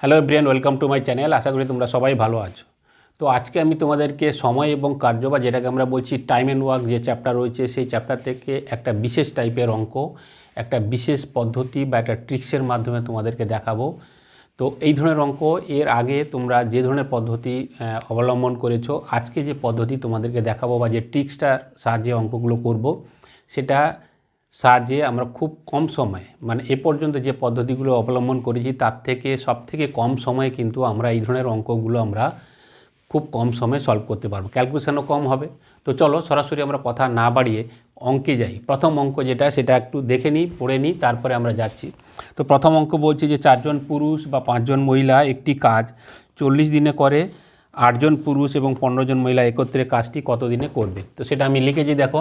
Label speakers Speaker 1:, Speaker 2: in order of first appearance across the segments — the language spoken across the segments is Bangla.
Speaker 1: Hello Brian welcome to my channel আশা করি তোমরা সবাই ভালো আছো। তো আজকে আমি তোমাদেরকে সময় এবং কার্য বা যেটাকে আমরা বলছি টাইম অ্যান্ড ওয়ার্ক যে চ্যাপ্টার রয়েছে, সেই চ্যাপ্টার থেকে একটা বিশেষ টাইপের অঙ্ক, একটা বিশেষ পদ্ধতি বা একটা ট্রিক্সের মাধ্যমে তোমাদেরকে দেখাবো। তো এই ধরনের অঙ্ক, এর আগে তোমরা যে ধরনের পদ্ধতি অবলম্বন করেছ, আজকে যে পদ্ধতি তোমাদেরকে দেখাবো বা যে ট্রিক্সটার সাহায্যে অঙ্কগুলো করব, সেটা সাহায্যে আমরা খুব কম সময়ে মানে এ পর্যন্ত যে পদ্ধতিগুলো অবলম্বন করেছি, তার থেকে সব থেকে কম সময়ে কিন্তু আমরা এই ধরনের অঙ্কগুলো আমরা খুব কম সময়ে সলভ করতে পারব। ক্যালকুলেশনও কম হবে। তো চলো সরাসরি আমরা কথা না বাড়িয়ে অঙ্কে যাই। প্রথম অঙ্ক যেটা, সেটা একটু দেখে নিই, পড়ে নিই, তারপরে আমরা যাচ্ছি। তো প্রথম অঙ্ক বলছে যে চারজন পুরুষ বা পাঁচজন মহিলা একটি কাজ চল্লিশ দিনে করে, আটজন পুরুষ এবং পনেরো জন মহিলা একত্রে কাজটি কত দিনে করবে? তো সেটা আমি লিখেছি, দেখো।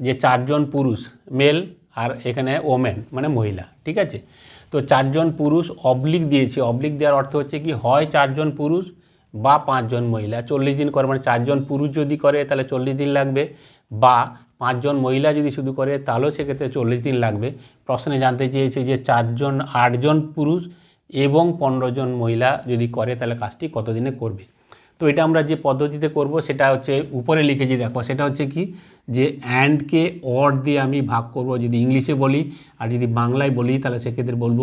Speaker 1: যে চারজন পুরুষ মেল আর এখানে ওমেন মানে মহিলা, ঠিক আছে? তো চারজন পুরুষ অবলিক দিয়েছি। অবলিক দেওয়ার অর্থ হচ্ছে কি, হয় চারজন পুরুষ বা পাঁচজন মহিলা। চল্লিশ দিন করে মানে চারজন পুরুষ যদি করে, তাহলে চল্লিশ দিন লাগবে। বা পাঁচজন মহিলা যদি শুধু করে, তাহলেও সেক্ষেত্রে চল্লিশ দিন লাগবে। প্রশ্নে জানতে চেয়েছে যে চারজন, আটজন পুরুষ এবং পনেরো জন মহিলা যদি করে, তাহলে কাজটি কত দিনে করবে? তো এটা আমরা যে পদ্ধতিতে করব, সেটা হচ্ছে উপরে লিখেছি দেখো, সেটা হচ্ছে কি? যে অ্যান্ডকে অর দিয়ে আমি ভাগ করব, যদি ইংলিশে বলি আর যদি বাংলায় বলি, তাহলে সেক্ষেত্রে বলব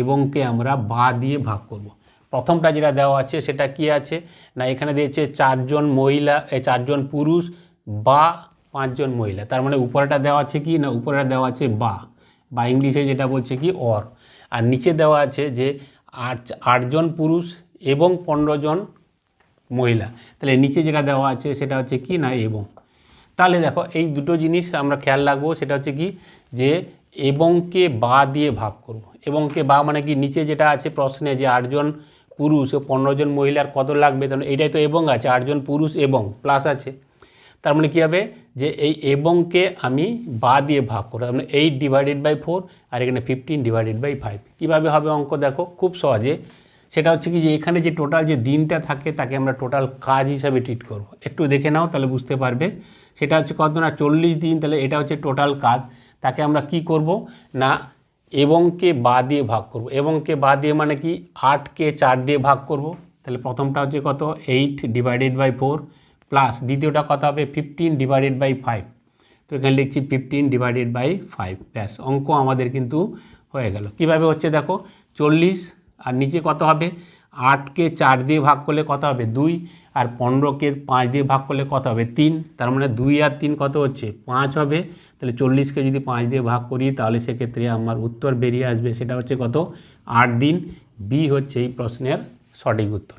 Speaker 1: এবংকে আমরা বা দিয়ে ভাগ করব। প্রথমটা যেটা দেওয়া আছে, সেটা কি আছে? না, এখানে দিয়েছে চারজন মহিলা চারজন পুরুষ, বা পাঁচজন মহিলা। তার মানে উপরেটা দেওয়া আছে কি? না, উপরেটা দেওয়া আছে বা। বা ইংলিশে যেটা বলছে কি? অর আর নিচে দেওয়া আছে যে আট, আটজন পুরুষ এবং পনেরো জন মহিলা। তাহলে নিচে যেটা দেওয়া আছে সেটা হচ্ছে কি না এবং? তাহলে দেখো, এই দুটো জিনিস আমরা খেয়াল রাখব, সেটা হচ্ছে কি যে এবংকে বা দিয়ে ভাগ করব। এবংকে বা মানে কি নিচে যেটা আছে প্রশ্নে যে আটজন পুরুষ ও পনেরো জন মহিলার কত লাগবে তখন এইটাই তো এবং আছে, আটজন পুরুষ এবং প্লাস আছে। তার মানে কী হবে যে এই এবংকে আমি বা দিয়ে ভাগ করব, তার মানে এইট ডিভাইডেড বাই ফোর আর এখানে ফিফটিন ডিভাইডেড বাই ফাইভ কীভাবে হবে অঙ্ক দেখো? খুব সহজে সেটা হচ্ছে কি যে এখানে যে টোটাল যে দিনটা থাকে, তাকে আমরা টোটাল কাজ হিসাবে ট্রিট করব। একটু দেখে নাও, তাহলে বুঝতে পারবে। সেটা হচ্ছে কত না, চল্লিশ দিন, তাহলে এটা হচ্ছে টোটাল কাজ। তাকে আমরা কি করব? না এবংকে বা দিয়ে ভাগ করব। এবংকে বা দিয়ে মানে কি আটকে চার দিয়ে ভাগ করব। তাহলে প্রথমটা হচ্ছে কত? Eight divided by four plus দ্বিতীয়টা কত হবে? ফিফটিন ডিভাইডেড বাই ফাইভ তো এখানে লিখছি ফিফটিন ডিভাইডেড বাই ফাইভ ব্যাস, অঙ্ক আমাদের কিন্তু হয়ে গেল। কীভাবে হচ্ছে দেখো? চল্লিশ আর নিচে কত হবে? আটকে চার দিয়ে ভাগ করলে কত হবে? দুই। আর পনেরোকে পাঁচ দিয়ে ভাগ করলে কত হবে? তিন। তার মানে দুই আর তিন কত হচ্ছে? পাঁচ হবে। তাহলে চল্লিশকে যদি পাঁচ দিয়ে ভাগ করি, তাহলে সেক্ষেত্রে আমার উত্তর বেরিয়ে আসবে। সেটা হচ্ছে কত? আট দিন। বি হচ্ছে এই প্রশ্নের সঠিক উত্তর।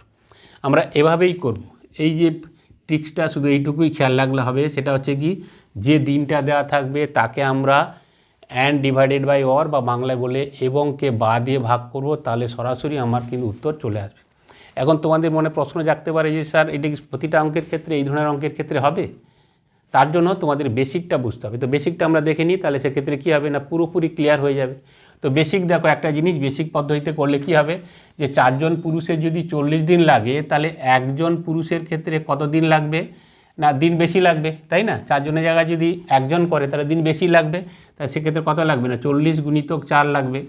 Speaker 1: আমরা এভাবেই করব। এই যে ট্রিক্সটা শুধু এইটুকুই খেয়াল রাখলে হবে। সেটা হচ্ছে কি? যে দিনটা দেওয়া থাকবে, তাকে আমরা অ্যান্ড ডিভাইডেড বাই অর বা বাংলায় বলে এবংকে বা দিয়ে ভাগ করব, তাহলে সরাসরি আমার কিন্তু উত্তর চলে আসবে। এখন তোমাদের মনে প্রশ্ন জাগতে পারে যে, স্যার, এটা প্রতিটা অঙ্কের ক্ষেত্রে, এই ধরনের অঙ্কের ক্ষেত্রে হবে? তার জন্য তোমাদের বেসিকটা বুঝতে হবে। তো বেসিকটা আমরা দেখে নিই, তাহলে সেক্ষেত্রে কী হবে না, পুরোপুরি ক্লিয়ার হয়ে যাবে। তো বেসিক দেখো, একটা জিনিস বেসিক পদ্ধতিতে করলে কি হবে? যে চারজন পুরুষের যদি চল্লিশ দিন লাগে, তাহলে একজন পুরুষের ক্ষেত্রে কত দিন লাগবে? না, দিন বেশি লাগবে, তাই না? চারজনের জায়গায় যদি একজন করে, তাহলে দিন বেশি লাগবে তাহলে সেক্ষেত্রে কত লাগবে না? চল্লিশ গুণিতক চার লাগবে।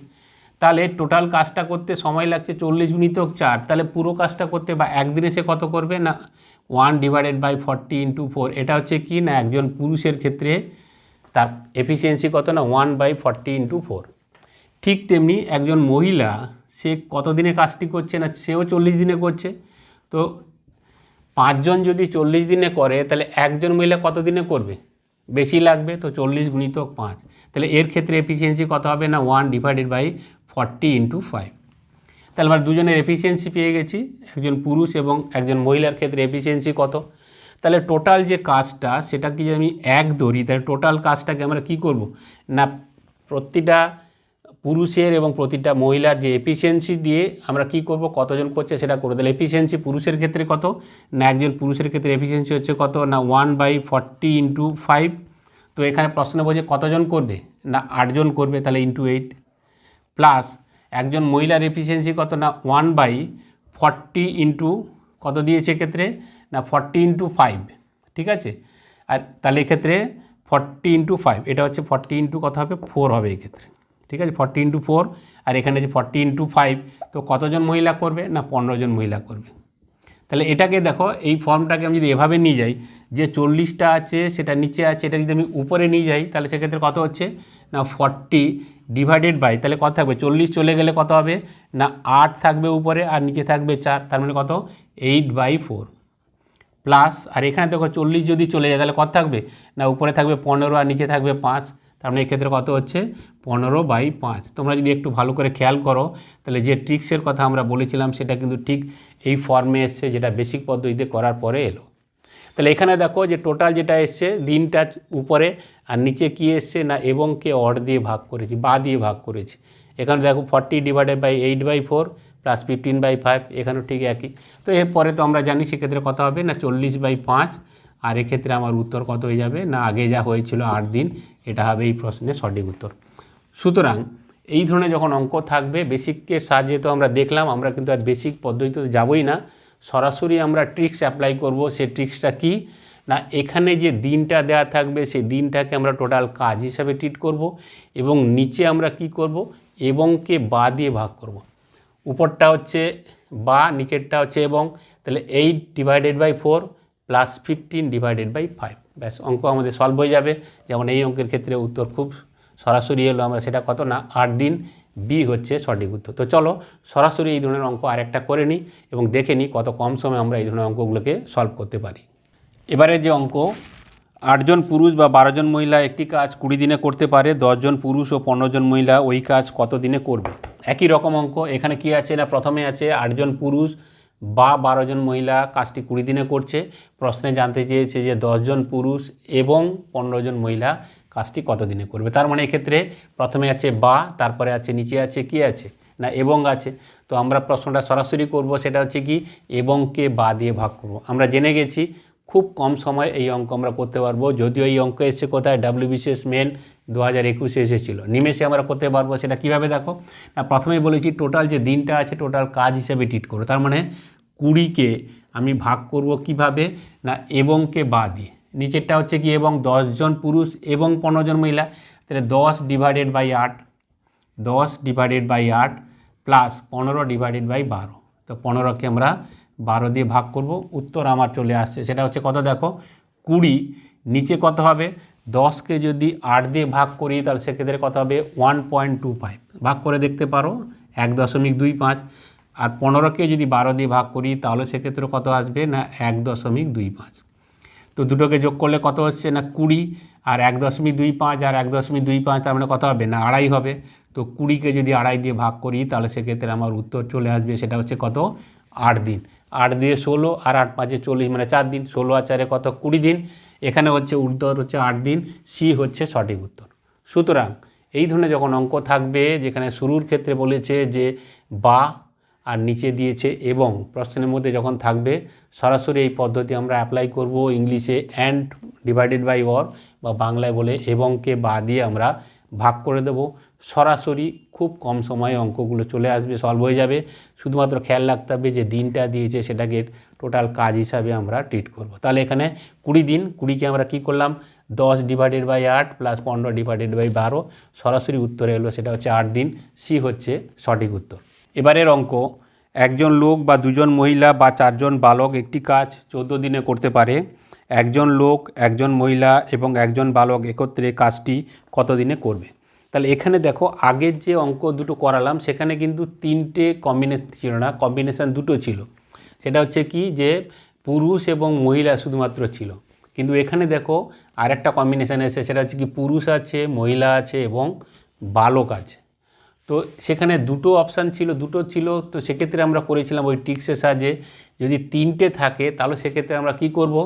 Speaker 1: তাহলে টোটাল কাজটা করতে সময় লাগছে চল্লিশ গুণিতক চার, তাহলে পুরো কাজটা করতে বা একদিনে সে কত করবে না? One divided by forty into four এটা হচ্ছে কি না, একজন পুরুষের ক্ষেত্রে তার এফিসিয়েন্সি কত না? One by forty into four ঠিক তেমনি একজন মহিলা, সে কত দিনে কাজটি করছে না? সেও চল্লিশ দিনে করছে। তো পাঁচজন যদি চল্লিশ দিনে করে, তাহলে একজন মহিলা কত দিনে করবে? বেশি লাগবে, তো চল্লিশ গুণিতক পাঁচ। তাহলে এর ক্ষেত্রে এফিসিয়েন্সি কত হবে না? One divided by forty into five তাহলে আমরা দুজনের এফিসিয়েন্সি পেয়ে গেছি, একজন পুরুষ এবং একজন মহিলার ক্ষেত্রে এফিসিয়েন্সি কত? তাহলে টোটাল যে কাজটা, সেটাকে যদি আমি এক ধরি, তাহলে টোটাল কাজটাকে আমরা কি করব? না, প্রতিটা পুরুষের এবং প্রতিটা মহিলার যে এফিসিয়েন্সি দিয়ে আমরা কি করব, কতজন করছে সেটা করে দিলে এফিসিয়েন্সি পুরুষের ক্ষেত্রে কত? না, একজন পুরুষের ক্ষেত্রে এফিসিয়েন্সি হচ্ছে কত? না one by forty into five তো এখানে প্রশ্ন বলছে কতজন করবে? না, আটজন করবে, তাহলে ইন্টু এইট প্লাস একজন মহিলার এফিসিয়েন্সি কত? না ওয়ান বাই ফর্টি ইন্টু কত দিয়েছে ক্ষেত্রে না ফর্টি ইন্টু ফাইভ ঠিক আছে? আর তাহলে এক্ষেত্রে ফর্টি ইন্টু ফাইভ এটা হচ্ছে ফর্টি ইন্টু কত হবে? ফোর হবে এক্ষেত্রে। ঠিক আছে? ফর্টি ইন্টু ফোর আর এখানে যে ফর্টি ইন্টু ফাইভ তো কতজন মহিলা করবে? না, পনেরো জন মহিলা করবে। তাহলে এটাকে দেখো, এই ফর্মটাকে আমি যদি এভাবে নিয়ে যাই, যে চল্লিশটা আছে, সেটা নিচে আছে, এটা যদি আমি উপরে নিয়ে যাই, তাহলে সেক্ষেত্রে কত হচ্ছে? না ফর্টি ডিভাইডেড বাই তাহলে কত থাকবে? চল্লিশ চলে গেলে কত হবে? না, আট থাকবে উপরে আর নিচে থাকবে চার, তার মানে কত? এইট বাই ফোর প্লাস আর এখানে দেখো, চল্লিশ যদি চলে যায়, তাহলে কত থাকবে? না, উপরে থাকবে পনেরো আর নিচে থাকবে পাঁচ তার মানে এক্ষেত্রে কত হচ্ছে? পনেরো বাই পাঁচ। তোমরা যদি একটু ভালো করে খেয়াল করো, তাহলে যে ট্রিক্সের কথা আমরা বলেছিলাম, সেটা কিন্তু ঠিক এই ফর্মে এসছে, যেটা বেসিক পদ্ধতিতে করার পরে এলো। তাহলে এখানে দেখো যে টোটাল যেটা এসছে, দিনটা উপরে আর নিচে কি এসছে না এবং কে অড দিয়ে ভাগ করেছি, বা দিয়ে ভাগ করেছি। এখানে দেখো forty divided by eight by four plus fifteen by five এখানেও ঠিক একই। তো এরপরে তো আমরা জানি সেক্ষেত্রে কত হবে? না চল্লিশ বাই পাঁচ। আর এক্ষেত্রে আমার উত্তর কত হয়ে যাবে? না, আগে যা হয়েছিল আট দিন, এটা হবে এই প্রশ্নের সঠিক উত্তর। সুতরাং এই ধরনের যখন অঙ্ক থাকবে বেসিকের সাহায্যে তো আমরা দেখলাম, আমরা কিন্তু আর বেসিক পদ্ধতিতে যাবই না। সরাসরি আমরা ট্রিক্স অ্যাপ্লাই করব, সে ট্রিক্সটা কি? না, এখানে যে দিনটা দেওয়া থাকবে, সেই দিনটাকে আমরা টোটাল কাজ হিসাবে ট্রিট করব এবং নিচে আমরা কি করব? এবংকে বা দিয়ে ভাগ করব। উপরটা হচ্ছে বা, নিচেরটা হচ্ছে এবং, তাহলে eight divided by four plus fifteen divided by five ব্যাস, অঙ্ক আমাদের সলভ হয়ে যাবে। যেমন এই অঙ্কের ক্ষেত্রে উত্তর খুব সরাসরি এলো, আমরা সেটা কত না? আট দিন বি হচ্ছে সঠিক উত্তর। তো চলো, সরাসরি এই ধরনের অঙ্ক আরেকটা করে নিই এবং দেখে নিই কত কম সময়ে আমরা এই ধরনের অঙ্কগুলোকে সলভ করতে পারি। এবারে যে অঙ্ক আটজন পুরুষ বা বারোজন মহিলা একটি কাজ কুড়ি দিনে করতে পারে দশজন পুরুষ ও পনেরো জন মহিলা ওই কাজ কত দিনে করবে? একই রকম অঙ্ক, এখানে কি আছে না? প্রথমে আছে আটজন পুরুষ বা বারোজন মহিলা কাজটি কুড়ি দিনে করছে, প্রশ্নে জানতে চেয়েছে যে দশজন পুরুষ এবং পনেরো জন মহিলা কাজটি কত দিনে করবে। তার মানে এক্ষেত্রে প্রথমে আছে বা, তারপরে আছে, নিচে আছে, কি আছে, না এবং আছে? তো আমরা প্রশ্নটা সরাসরি করব, সেটা হচ্ছে কি এবংকে বা দিয়ে ভাগ করব। আমরা জেনে গেছি, খুব কম সময় এই অঙ্ক আমরা করতে পারব, যদিও এই অঙ্ক এসছে কোথায়? ডাব্লিউবিসিএস মেন দু হাজার একুশে এসেছিল। নিমেষে আমরা করতে পারব সেটা কীভাবে দেখো? না, প্রথমেই বলেছি টোটাল যে দিনটা আছে টোটাল কাজ হিসেবে ট্রিট করো। তার মানে কুড়িকে আমি ভাগ করব কীভাবে? না, এবংকে বা দিয়ে নিচেরটা হচ্ছে কি, এবং দশজন পুরুষ এবং পনেরো জন মহিলা। তাহলে দশ ডিভাইডেড বাই আট, দশ ডিভাইডেড বাই আট প্লাস পনেরো ডিভাইডেড বাই বারো। তো পনেরোকে আমরা বারো দিয়ে ভাগ করব। উত্তর আমার চলে আসছে। সেটা হচ্ছে কত দেখো? কুড়ি। নিচে কত হবে? দশকে যদি আট দিয়ে ভাগ করি, তাহলে সেক্ষেত্রে কত হবে? ওয়ান পয়েন্ট টু ফাইভ ভাগ করে দেখতে পারো, এক দশমিক দুই পাঁচ। আর পনেরোকে যদি বারো দিয়ে ভাগ করি, তাহলে সেক্ষেত্রে কত আসবে? না, এক দশমিক দুই পাঁচ। তো দুটোকে যোগ করলে কত হচ্ছে? না, কুড়ি। আর এক দশমিক দুই পাঁচ আর এক দশমিক দুই পাঁচ, তার মানে কত হবে? না, আড়াই হবে। তো কুড়িকে যদি আড়াই দিয়ে ভাগ করি, তাহলে সেক্ষেত্রে আমার উত্তর চলে আসবে, সেটা হচ্ছে কত? আট দিন। আট দিয়ে ষোলো আর আট পাঁচে চল্লিশ মানে চার দিন। ষোলো আর চারে কত? কুড়ি দিন। এখানে হচ্ছে উত্তর হচ্ছে আট দিন, সি হচ্ছে সঠিক উত্তর। সুতরাং এই ধরনের যখন অঙ্ক থাকবে, যেখানে শুরুর ক্ষেত্রে বলেছে যে বা আর নিচে দিয়েছে এবং প্রশ্নের মধ্যে যখন থাকবে, সরাসরি এই পদ্ধতি আমরা অ্যাপ্লাই করব ইংলিশে অ্যান্ড ডিভাইডেড বাই অর বা বাংলায় বলে এবংকে বা দিয়ে আমরা ভাগ করে দেব। সরাসরি খুব কম সময়ে অঙ্কগুলো চলে আসবে, সলভ হয়ে যাবে। শুধুমাত্র খেয়াল রাখতে হবে যে দিনটা দিয়েছে সেটাকে টোটাল কাজ হিসাবে আমরা ট্রিট করব। তাহলে এখানে কুড়ি দিন, কুড়িকে আমরা কি করলাম? দশ ডিভাইডেড বাই আট প্লাস পনেরো ডিভাইডেড বাই বারো, সরাসরি উত্তরে এলো, সেটা হচ্ছে আট দিন সি হচ্ছে সঠিক উত্তর। এবারের অঙ্ক, একজন লোক বা দুজন মহিলা বা চারজন বালক একটি কাজ চোদ্দ দিনে করতে পারে। একজন লোক, একজন মহিলা এবং একজন বালক একত্রে কাজটি কত দিনে করবে? তাহলে এখানে দেখো, আগের যে অঙ্ক দুটো করালাম, সেখানে কিন্তু তিনটে কম্বিনেশন ছিল না কম্বিনেশান দুটো ছিল। সেটা হচ্ছে কি যে পুরুষ এবং মহিলা শুধুমাত্র ছিল। কিন্তু এখানে দেখো আরেকটা কম্বিনেশান এসে সেটা হচ্ছে কি পুরুষ আছে, মহিলা আছে এবং বালক আছে। তো সেখানে দুটো অপশান ছিল, দুটো ছিল, তো সেক্ষেত্রে আমরা করেছিলাম ওই টিক্সের সাহায্যে। যদি তিনটে থাকে, তাহলে সেক্ষেত্রে আমরা কি করব?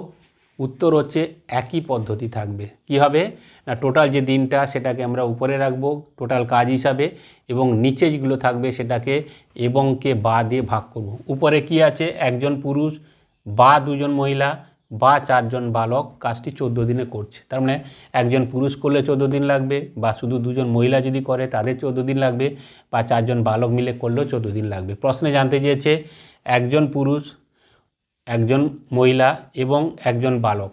Speaker 1: উত্তর হচ্ছে একই পদ্ধতি থাকবে। কি হবে? না টোটাল যে দিনটা সেটাকে আমরা উপরে রাখব টোটাল কাজ হিসাবে, এবং নিচে যেগুলো থাকবে সেটাকে এবংকে বা দিয়ে ভাগ করব। উপরে কি আছে? একজন পুরুষ, বা দুজন মহিলা, বা চারজন বালক, কাজটি চোদ্দ দিনে করছে। তার মানে একজন পুরুষ করলে চোদ্দ দিন লাগবে, বা শুধু দুজন মহিলা যদি করে, তাদের চোদ্দ দিন লাগবে, বা চারজন বালক মিলে করলেও চোদ্দ দিন লাগবে। প্রশ্নে জানতে চেয়েছে, একজন পুরুষ একজন মহিলা এবং একজন বালক।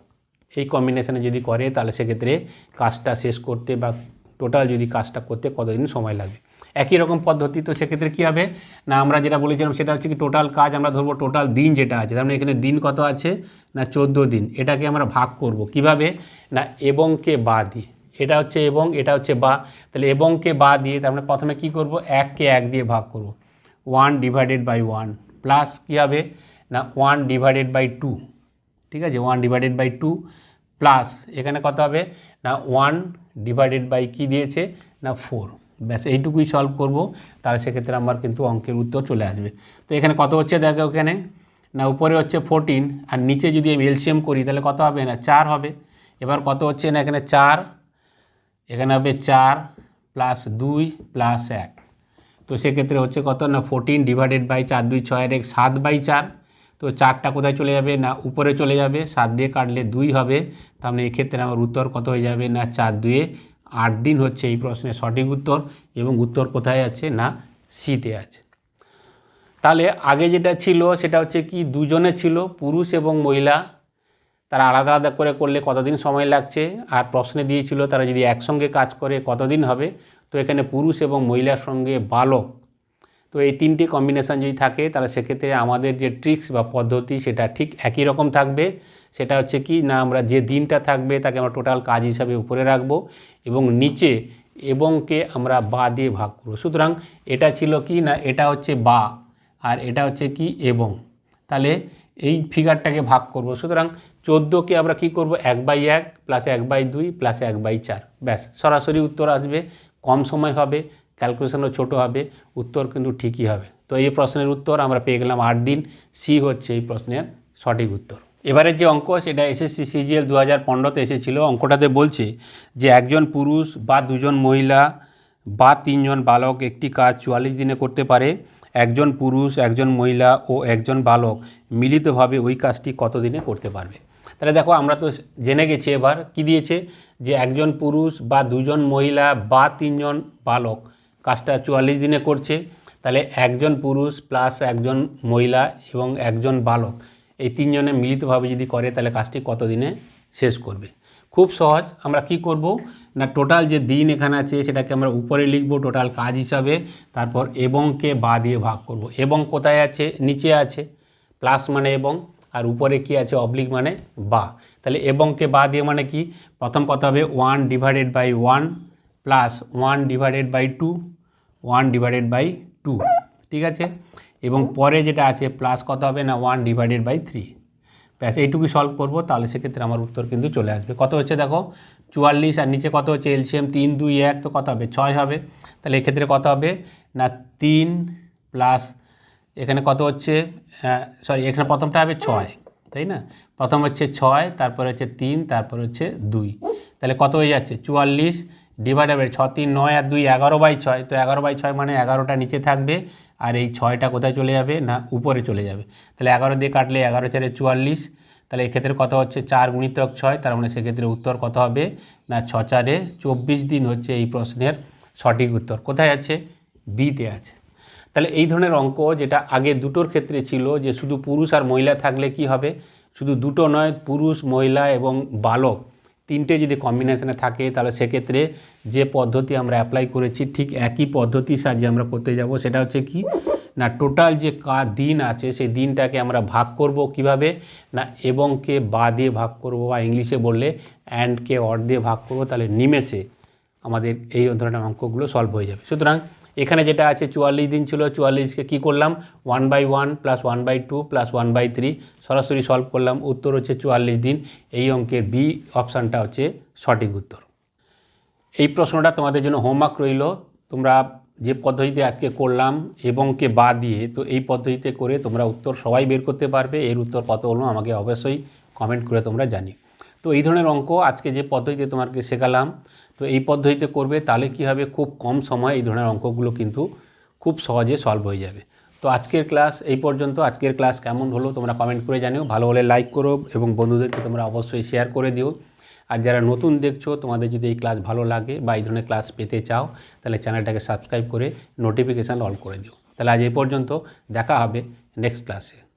Speaker 1: এই কম্বিনেশনে যদি করে, তাহলে সেক্ষেত্রে কাজটা শেষ করতে বা টোটাল যদি কাজটা করতে কতদিন সময় লাগবে? একই রকম পদ্ধতি, তো সেক্ষেত্রে কী হবে? না, আমরা যেটা বলেছিলাম, সেটা হচ্ছে কি টোটাল কাজ আমরা ধরবো টোটাল দিন যেটা আছে। তার মানে এখানে দিন কত আছে? না, চোদ্দ দিন। এটাকে আমরা ভাগ করব। কীভাবে? না এবংকে বা দিয়ে। এটা হচ্ছে এবং, এটা হচ্ছে বা। তাহলে এবংকে বা দিয়ে তার মানে প্রথমে কী করব? এককে এক দিয়ে ভাগ করব। One divided by one plus কী হবে? না ওয়ান ডিভাইডেড বাই টু ঠিক আছে? One divided by two plus এখানে কত হবে? না ওয়ান ডিভাইডেড বাই কী দিয়েছে? না ফোর ব্যাস, এইটুকুই সলভ করব। তাহলে সেক্ষেত্রে আমার কিন্তু অঙ্কের উত্তর চলে আসবে। তো এখানে কত হচ্ছে দেখো এখানে? না উপরে হচ্ছে ফোরটিন আর নিচে যদি আমি এলসিএম করি, তাহলে কত হবে? না চার হবে। এবার কত হচ্ছে না এখানে চার? এখানে হবে চার প্লাস দুই প্লাস এক। তো সেক্ষেত্রে হচ্ছে কত? না ফোরটিন ডিভাইডেড বাই চার, দুই ছয়ের এক, সাত বাই চার। তো চারটা কোথায় চলে যাবে না উপরে চলে যাবে? সাত দিয়ে কাটলে দুই হবে। তার মানে এক্ষেত্রে আমার উত্তর কত হয়ে যাবে না চার দুয়ে আট দিন হচ্ছে এই প্রশ্নের সঠিক উত্তর এবং উত্তর কোথায় আছে না সিতে আছে। তাহলে আগে যেটা ছিল সেটা হচ্ছে কি দুজনে ছিল, পুরুষ এবং মহিলা। তারা আলাদা আলাদা করে করলে কতদিন সময় লাগছে? আর প্রশ্নে দিয়েছিল তারা যদি একসঙ্গে কাজ করে কতদিন হবে? তো এখানে পুরুষ এবং মহিলার সঙ্গে বালক তো এই তিনটি কম্বিনেশান যদি থাকে, তাহলে সেক্ষেত্রে আমাদের যে ট্রিক্স বা পদ্ধতি সেটা ঠিক একই রকম থাকবে। সেটা হচ্ছে কি, না আমরা যে দিনটা থাকবে তাকে আমরা টোটাল কাজ হিসাবে উপরে রাখব এবং নিচে এবংকে আমরা বা দিয়ে ভাগ করব। সুতরাং এটা ছিল কি, না এটা হচ্ছে বা আর এটা হচ্ছে কি এবং। তাহলে এই ফিগারটাকে ভাগ করব। সুতরাং চোদ্দোকে আমরা কি করব? এক বাই এক প্লাস এক বাই দুই প্লাস এক বাই চার। ব্যাস, সরাসরি উত্তর আসবে, কম সময় হবে। ক্যালকুলেশনও ছোটো হবে, উত্তর কিন্তু ঠিকই হবে। তো এই প্রশ্নের উত্তর আমরা পেয়ে গেলাম আট দিন সি হচ্ছে এই প্রশ্নের সঠিক উত্তর। এবারে যে অঙ্ক, সেটা এসএসসি সিজিএল দু হাজার পনেরোতে এসেছিল। অঙ্কটাতে বলছে যে একজন পুরুষ বা দুজন মহিলা বা তিনজন বালক একটি কাজ চুয়াল্লিশ দিনে করতে পারে। একজন পুরুষ, একজন মহিলা ও একজন বালক মিলিতভাবে ওই কাজটি কত দিনে করতে পারবে? তাহলে দেখো, আমরা তো জেনে গেছি এবার কি দিয়েছে যে একজন পুরুষ বা দুজন মহিলা বা তিনজন বালক কাজটা চুয়াল্লিশ দিনে করছে, তাহলে একজন পুরুষ প্লাস একজন মহিলা এবং একজন বালক, এই তিনজনে মিলিতভাবে যদি করে, তাহলে কাজটি কত দিনে শেষ করবে? খুব সহজ, আমরা কি করব? না টোটাল যে দিন এখানে আছে, সেটাকে আমরা উপরে লিখব টোটাল কাজ হিসাবে, তারপর এবংকে বা দিয়ে ভাগ করব। এবং কোথায় আছে? নিচে আছে প্লাস মানে এবং, আর উপরে কি আছে? অবলিক মানে বা। তাহলে এবংকে বা দিয়ে মানে কি? প্রথম কথা হবে one divided by one plus one divided by two one divided by two ঠিক আছে? এবং পরে যেটা আছে প্লাস কত হবে না ওয়ান ডিভাইডেড বাই থ্রি ব্যাস এইটুকু সলভ করব, তাহলে সেক্ষেত্রে আমার উত্তর কিন্তু চলে আসবে। কত হচ্ছে দেখো? চুয়াল্লিশ, আর নিচে কত হচ্ছে? এলসিএম তিন, দুই, এক, তো কত হবে? ছয় হবে। তাহলে এক্ষেত্রে কত হবে? না, তিন প্লাস এখানে কত হচ্ছে? সরি এখানে প্রথমটা হবে ছয়, তাই না? প্রথম হচ্ছে ছয়, তারপর হচ্ছে তিন, তারপর হচ্ছে দুই। তাহলে কত হয়ে যাচ্ছে? চুয়াল্লিশ ডিভাইডেড ছ তিন, নয় আর দুই, এগারো বাই ছয়। তো এগারো বাই ছয় মানে এগারোটা নিচে থাকবে আর এই ছয়টা কোথায় চলে যাবে? না, উপরে চলে যাবে। তাহলে এগারো দিয়ে কাটলে এগারো চারে চুয়াল্লিশ। তাহলে এক্ষেত্রে কত হচ্ছে? চার গুণিতক ছয়, তার মানে সেক্ষেত্রে উত্তর কত হবে? না, ছ চারে চব্বিশ দিন হচ্ছে এই প্রশ্নের সঠিক উত্তর। কোথায় আছে? বিতে আছে। তাহলে এই ধরনের অঙ্ক যেটা আগে দুটোর ক্ষেত্রে ছিল যে শুধু পুরুষ আর মহিলা থাকলে কি হবে? শুধু দুটো নয়, পুরুষ, মহিলা এবং বালক। তিনটে যদি কম্বিনেশনে থাকে, তাহলে সেক্ষেত্রে যে পদ্ধতি আমরা অ্যাপ্লাই করেছি, ঠিক একই পদ্ধতির সাহায্যে আমরা করতে যাব। সেটা হচ্ছে কি, না টোটাল যে কা দিন আছে, সেই দিনটাকে আমরা ভাগ করব কীভাবে, না এবং কে বা দিয়ে ভাগ করব বা ইংলিশে বললে অ্যান্ড কে অর দিয়ে ভাগ করব, তাহলে নিমেষে আমাদের এই ধরনের অঙ্কগুলো সলভ হয়ে যাবে। সুতরাং এখানে যেটা আছে চুয়াল্লিশ দিন ছিল, চুয়াল্লিশকে কী করলাম? One by one plus one by two plus one by three সরাসরি সলভ করলাম। উত্তর হচ্ছে চুয়াল্লিশ দিন। এই অঙ্কের বি অপশানটা হচ্ছে সঠিক উত্তর। এই প্রশ্নটা তোমাদের জন্য হোমওয়ার্ক রইল। তোমরা যে পদ্ধতিতে আজকে করলাম এবংকে বা দিয়ে, তো এই পদ্ধতিতে করে তোমরা উত্তর সবাই বের করতে পারবে। এর উত্তর কত হলো আমাকে অবশ্যই কমেন্ট করে তোমরা জানি তো এই ধরনের অঙ্ক আজকে যে পদ্ধতিতে তোমাকে শেখালাম তো এই পদ্ধতিতে করবে, তাহলে কী হবে? খুব কম সময়ে এই ধরনের অঙ্কগুলো কিন্তু খুব সহজে সলভ হয়ে যাবে। তো আজকের ক্লাস এই পর্যন্ত। আজকের ক্লাস কেমন হলো তোমরা কমেন্ট করে জানিও। ভালো হলে লাইক করো এবং বন্ধুদেরকে তোমরা অবশ্যই শেয়ার করে দিও। আর যারা নতুন দেখছ, তোমাদের যদি এই ক্লাস ভালো লাগে বা এই ধরনের ক্লাস পেতে চাও, তাহলে চ্যানেলটাকে সাবস্ক্রাইব করে নোটিফিকেশান অল করে দিও। তাহলে আজ এই পর্যন্ত। দেখা হবে নেক্সট ক্লাসে